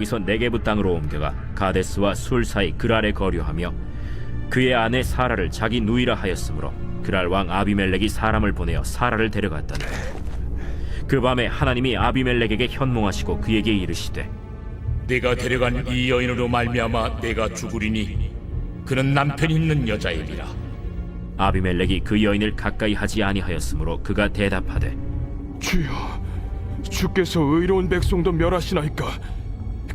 거기서 네게부 땅으로 옮겨가 가데스와 술 사이 그랄에 거류하며 그의 아내 사라를 자기 누이라 하였으므로 그랄 왕 아비멜렉이 사람을 보내어 사라를 데려갔더니 그 밤에 하나님이 아비멜렉에게 현몽하시고 그에게 이르시되 내가 데려간 이 여인으로 말미암아 내가 죽으리니 그는 남편 있는 여자이니라 아비멜렉이 그 여인을 가까이 하지 아니하였으므로 그가 대답하되 주여, 주께서 의로운 백성도 멸하시나이까?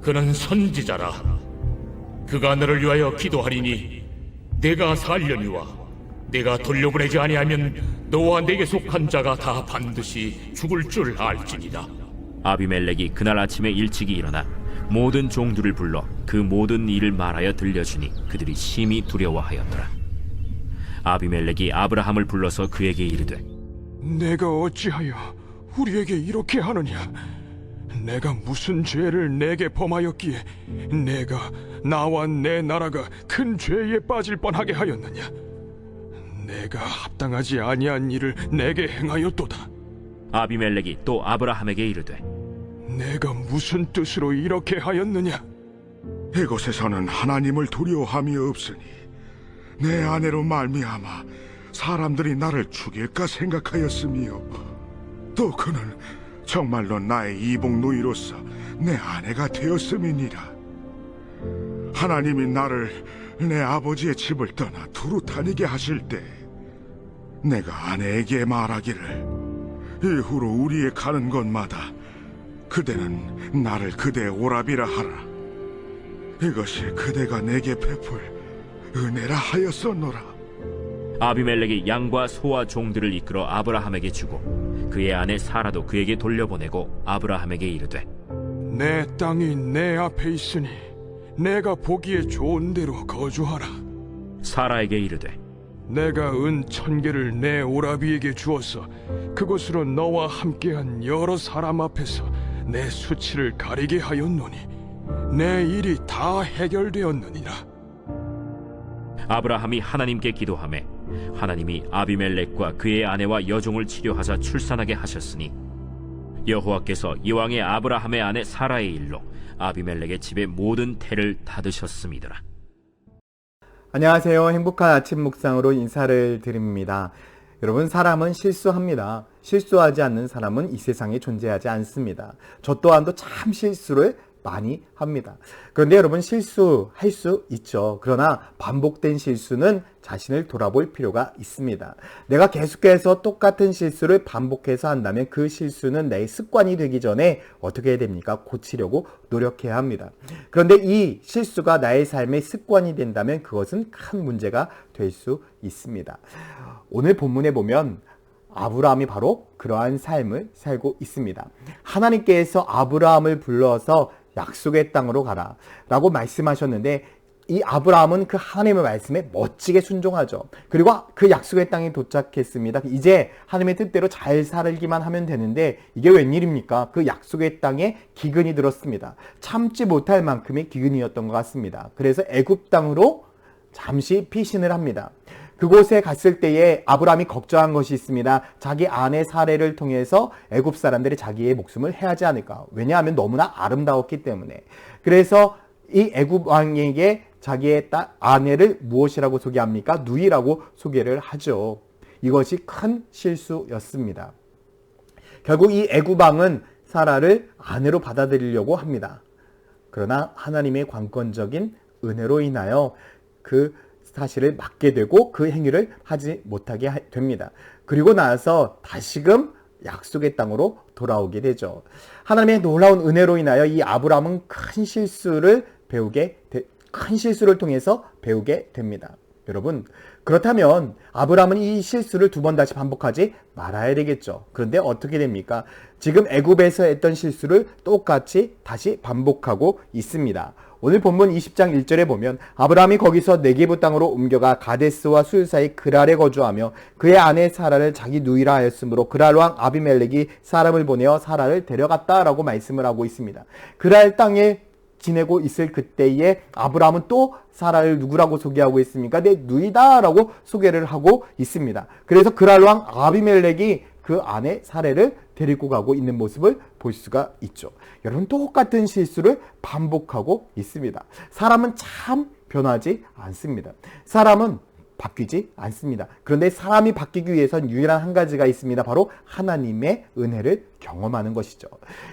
그는 선지자라 그가 너를 위하여 기도하리니 내가 살려니와 내가 돌려보내지 아니하면 너와 내게 속한 자가 다 반드시 죽을 줄 알지니라 아비멜렉이 그날 아침에 일찍이 일어나 모든 종들을 불러 그 모든 일을 말하여 들려주니 그들이 심히 두려워하였더라. 아비멜렉이 아브라함을 불러서 그에게 이르되 내가 어찌하여 우리에게 이렇게 하느냐? 내가 무슨 죄를 내게 범하였기에 내가 나와 내 나라가 큰 죄에 빠질 뻔하게 하였느냐? 내가 합당하지 아니한 일을 내게 행하였도다. 아비멜렉이 또 아브라함에게 이르되 내가 무슨 뜻으로 이렇게 하였느냐? 이곳에서는 하나님을 두려워함이 없으니 내 아내로 말미암아 사람들이 나를 죽일까 생각하였으며 또 그는 정말로 나의 이복 누이로서 내 아내가 되었음이니라 하나님이 나를 내 아버지의 집을 떠나 두루 다니게 하실 때 내가 아내에게 말하기를 이후로 우리의 가는 곳마다 그대는 나를 그대 오랍이라 하라 이것이 그대가 내게 베풀 은혜라 하였었노라. 아비멜렉이 양과 소와 종들을 이끌어 아브라함에게 주고 그의 아내 사라도 그에게 돌려보내고 아브라함에게 이르되 내 땅이 내 앞에 있으니 내가 보기에 좋은 대로 거주하라. 사라에게 이르되 내가 은 천 개를 내 오라비에게 주어서 그곳으로 너와 함께한 여러 사람 앞에서 내 수치를 가리게 하였노니 내 일이 다 해결되었느니라. 아브라함이 하나님께 기도하매 하나님이 아비멜렉과 그의 아내와 여종을 치료하사 출산하게 하셨으니 여호와께서 이왕의 아브라함의 아내 사라의 일로 아비멜렉의 집의 모든 태를 닫으셨음이더라. 안녕하세요. 행복한 아침 묵상으로 인사를 드립니다. 여러분, 사람은 실수합니다. 실수하지 않는 사람은 이 세상에 존재하지 않습니다. 저 또한도 참 실수를 많이 합니다. 그런데 여러분, 실수할 수 있죠. 그러나 반복된 실수는 자신을 돌아볼 필요가 있습니다. 내가 계속해서 똑같은 실수를 반복해서 한다면 그 실수는 내 습관이 되기 전에 어떻게 해야 됩니까? 고치려고 노력해야 합니다. 그런데 이 실수가 나의 삶의 습관이 된다면 그것은 큰 문제가 될 수 있습니다. 오늘 본문에 보면 아브라함이 바로 그러한 삶을 살고 있습니다. 하나님께서 아브라함을 불러서 약속의 땅으로 가라 라고 말씀하셨는데 이 아브라함은 그 하나님의 말씀에 멋지게 순종하죠. 그리고 그 약속의 땅에 도착했습니다. 이제 하나님의 뜻대로 잘 살기만 하면 되는데 이게 웬일입니까? 그 약속의 땅에 기근이 들었습니다. 참지 못할 만큼의 기근이었던 것 같습니다. 그래서 애굽 땅으로 잠시 피신을 합니다. 그곳에 갔을 때에 아브라함이 걱정한 것이 있습니다. 자기 아내 사례를 통해서 애굽 사람들이 자기의 목숨을 해하지 않을까. 왜냐하면 너무나 아름다웠기 때문에. 그래서 이 애굽 왕에게 자기의 딸 아내를 무엇이라고 소개합니까? 누이라고 소개를 하죠. 이것이 큰 실수였습니다. 결국 이 애굽 왕은 사라를 아내로 받아들이려고 합니다. 그러나 하나님의 관건적인 은혜로 인하여 그 사실을 막게 되고 그 행위를 하지 못하게 하- 됩니다. 그리고 나서 다시금 약속의 땅으로 돌아오게 되죠. 하나님의 놀라운 은혜로 인하여 이 아브라함은 큰 실수를 배우게 되- 큰 실수를 통해서 배우게 됩니다. 여러분, 그렇다면 아브라함은 이 실수를 두 번 다시 반복하지 말아야 되겠죠. 그런데 어떻게 됩니까? 지금 애굽에서 했던 실수를 똑같이 다시 반복하고 있습니다. 오늘 본문 20장 1절에 보면 아브라함이 거기서 네게부 땅으로 옮겨가 가데스와 술 사이 그랄에 거주하며 그의 아내 사라를 자기 누이라 하였으므로 그랄 왕 아비멜렉이 사람을 보내어 사라를 데려갔다라고 말씀을 하고 있습니다. 그랄 땅에 지내고 있을 그때에 아브라함은 또 사라를 누구라고 소개하고 있습니까? 내 누이다라고 소개를 하고 있습니다. 그래서 그랄 왕 아비멜렉이 그 아내 사례를 데리고 가고 있는 모습을 볼 수가 있죠. 여러분 똑같은 실수를 반복하고 있습니다. 사람은 참 변하지 않습니다. 사람은 바뀌지 않습니다. 그런데 사람이 바뀌기 위해선 유일한 한 가지가 있습니다. 바로 하나님의 은혜를 경험하는 것이죠.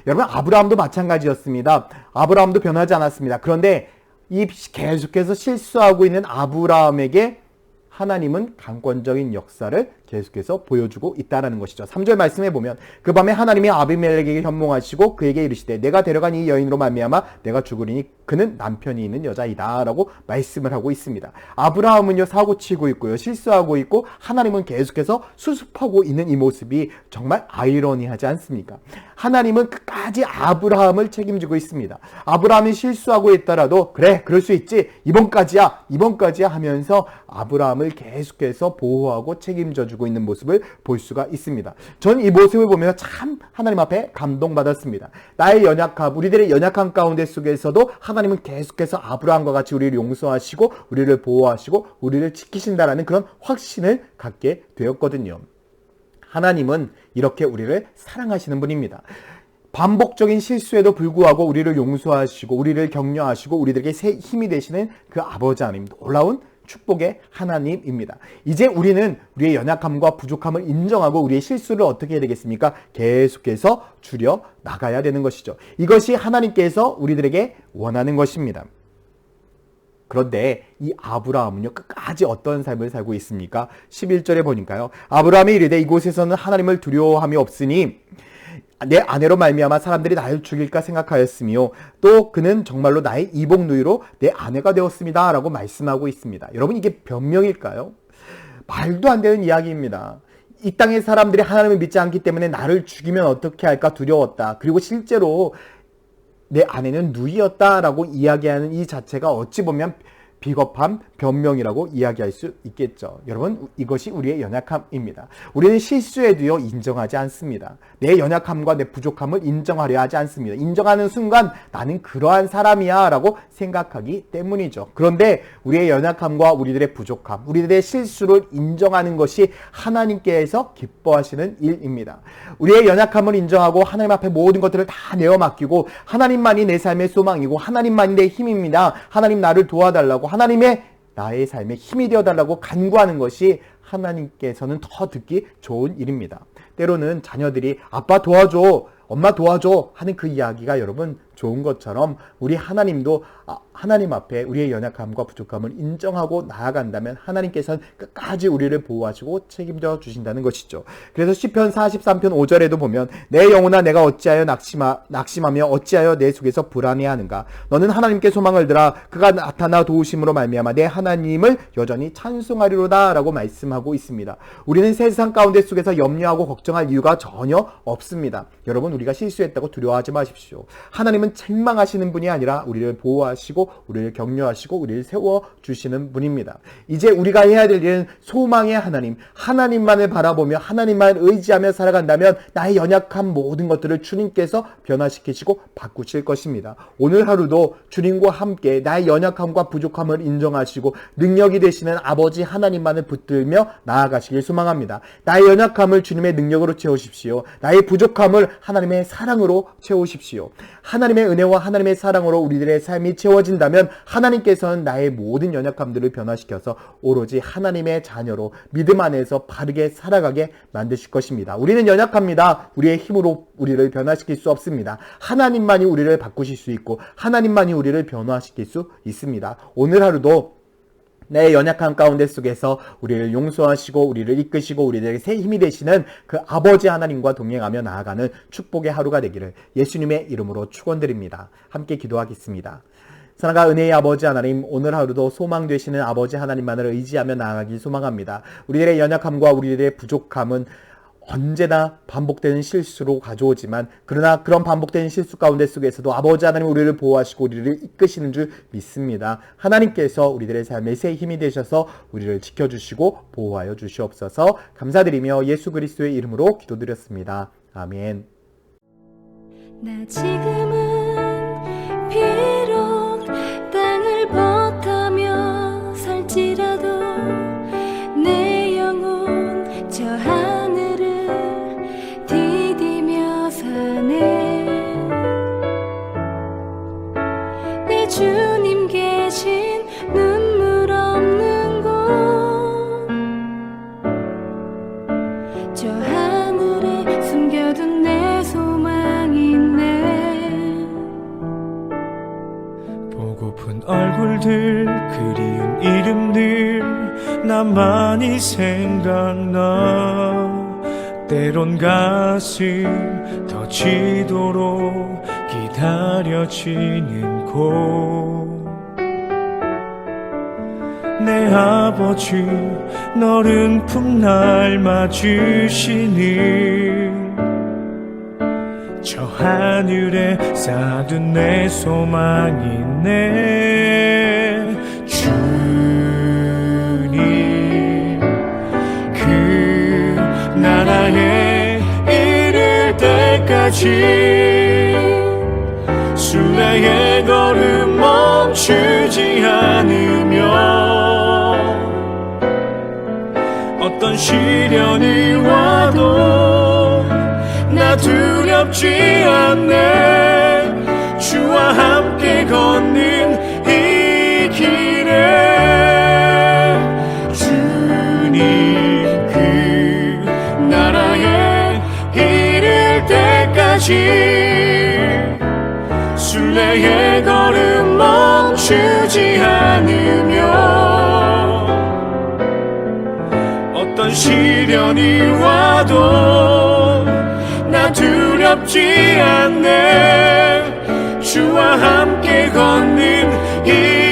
여러분 아브라함도 마찬가지였습니다. 아브라함도 변하지 않았습니다. 그런데 이 계속해서 실수하고 있는 아브라함에게 하나님은 강권적인 역사를 계속해서 보여주고 있다라는 것이죠. 3절 말씀해 보면 그 밤에 하나님이 아비멜렉에게 현몽하시고 그에게 이르시되 내가 데려간 이 여인으로 말미암아 내가 죽으리니 그는 남편이 있는 여자이다라고 말씀을 하고 있습니다. 아브라함은요 사고 치고 있고요 실수하고 있고 하나님은 계속해서 수습하고 있는 이 모습이 정말 아이러니하지 않습니까? 하나님은 끝까지 아브라함을 책임지고 있습니다. 아브라함이 실수하고 있더라도 그래 그럴 수 있지 이번까지야 이번까지야 하면서 아브라함을 계속해서 보호하고 책임져 주고 있는 모습을 볼 수가 있습니다. 전 이 모습을 보면서 참 하나님 앞에 감동받았습니다. 나의 연약함, 우리들의 연약함 가운데 속에서도 하나님은 계속해서 아브라함과 같이 우리를 용서하시고 우리를 보호하시고 우리를 지키신다라는 그런 확신을 갖게 되었거든요. 하나님은 이렇게 우리를 사랑하시는 분입니다. 반복적인 실수에도 불구하고 우리를 용서하시고 우리를 격려하시고 우리들에게 새 힘이 되시는 그 아버지 하나님 놀라운 축복의 하나님입니다. 이제 우리는 우리의 연약함과 부족함을 인정하고 우리의 실수를 어떻게 해야 되겠습니까? 계속해서 줄여 나가야 되는 것이죠. 이것이 하나님께서 우리들에게 원하는 것입니다. 그런데 이 아브라함은요 끝까지 어떤 삶을 살고 있습니까? 11절에 보니까요. 아브라함이 이르되 이곳에서는 하나님을 두려워함이 없으니 내 아내로 말미암아 사람들이 나를 죽일까 생각하였으며 또 그는 정말로 나의 이복 누이로 내 아내가 되었습니다라고 말씀하고 있습니다. 여러분 이게 변명일까요? 말도 안 되는 이야기입니다. 이 땅의 사람들이 하나님을 믿지 않기 때문에 나를 죽이면 어떻게 할까 두려웠다. 그리고 실제로 내 아내는 누이였다라고 이야기하는 이 자체가 어찌 보면 비겁함, 변명이라고 이야기할 수 있겠죠. 여러분, 이것이 우리의 연약함입니다. 우리는 실수에도요, 인정하지 않습니다. 내 연약함과 내 부족함을 인정하려 하지 않습니다. 인정하는 순간 나는 그러한 사람이야 라고 생각하기 때문이죠. 그런데 우리의 연약함과 우리들의 부족함, 우리들의 실수를 인정하는 것이 하나님께서 기뻐하시는 일입니다. 우리의 연약함을 인정하고 하나님 앞에 모든 것들을 다 내어 맡기고 하나님만이 내 삶의 소망이고 하나님만이 내 힘입니다. 하나님 나를 도와달라고 하나님의 나의 삶에 힘이 되어달라고 간구하는 것이 하나님께서는 더 듣기 좋은 일입니다. 때로는 자녀들이 아빠 도와줘, 엄마 도와줘 하는 그 이야기가 여러분 좋은 것처럼 우리 하나님도 아, 하나님 앞에 우리의 연약함과 부족함을 인정하고 나아간다면 하나님께서는 끝까지 우리를 보호하시고 책임져 주신다는 것이죠. 그래서 시편 43편 5절에도 보면 내 영혼아 내가 어찌하여 낙심하, 낙심하며 어찌하여 내 속에서 불안해하는가 너는 하나님께 소망을 들아 그가 나타나 도우심으로 말미암아 내 하나님을 여전히 찬송하리로다라고 말씀하고 있습니다. 우리는 세상 가운데 속에서 염려하고 걱정할 이유가 전혀 없습니다. 여러분 우리가 실수했다고 두려워하지 마십시오. 하나님은 책망하시는 분이 아니라 우리를 보호하시고 우리를 격려하시고 우리를 세워 주시는 분입니다. 이제 우리가 해야 될 일은 소망의 하나님, 하나님만을 바라보며 하나님만 의지하며 살아간다면 나의 연약한 모든 것들을 주님께서 변화시키시고 바꾸실 것입니다. 오늘 하루도 주님과 함께 나의 연약함과 부족함을 인정하시고 능력이 되시는 아버지 하나님만을 붙들며 나아가시길 소망합니다. 나의 연약함을 주님의 능력으로 채우십시오. 나의 부족함을 하나님의 사랑으로 채우십시오. 하나님 의 은혜와 하나님의 사랑으로 우리들의 삶이 채워진다면 하나님께서는 나의 모든 연약함들을 변화시켜서 오로지 하나님의 자녀로 믿음 안에서 바르게 살아가게 만드실 것입니다. 우리는 연약합니다. 우리의 힘으로 우리를 변화시킬 수 없습니다. 하나님만이 우리를 바꾸실 수 있고 하나님만이 우리를 변화시킬 수 있습니다. 오늘 하루도 내 연약한 가운데 속에서 우리를 용서하시고 우리를 이끄시고 우리들에게 새 힘이 되시는 그 아버지 하나님과 동행하며 나아가는 축복의 하루가 되기를 예수님의 이름으로 축원드립니다. 함께 기도하겠습니다. 사랑과 은혜의 아버지 하나님, 오늘 하루도 소망 되시는 아버지 하나님만을 의지하며 나아가길 소망합니다. 우리들의 연약함과 우리들의 부족함은 언제나 반복되는 실수로 가져오지만 그러나 그런 반복되는 실수 가운데 속에서도 아버지 하나님 우리를 보호하시고 우리를 이끄시는 줄 믿습니다. 하나님께서 우리들의 삶의 새 힘이 되셔서 우리를 지켜주시고 보호하여 주시옵소서 감사드리며 예수 그리스도의 이름으로 기도드렸습니다. 아멘. 얼굴들 그리운 이름들 나만이 생각나. 때론 가슴 터지도록 기다려지는 곳. 내 아버지 너른 품 날 맞으시는 저 하늘에 쌓둔 내 소망이 네 주님 그 나라에 이를 때까지 순례의 걸음 멈추지 않으며 어떤 시련이 와도 나 두렵지 않네. 주와 함께 걷는 이 길에 주님 그 나라에 이를 때까지 순례의 걸음 멈추지 않으며 어떤 시련이 와도 나 두렵지 않네. 주와 함께 걷는 이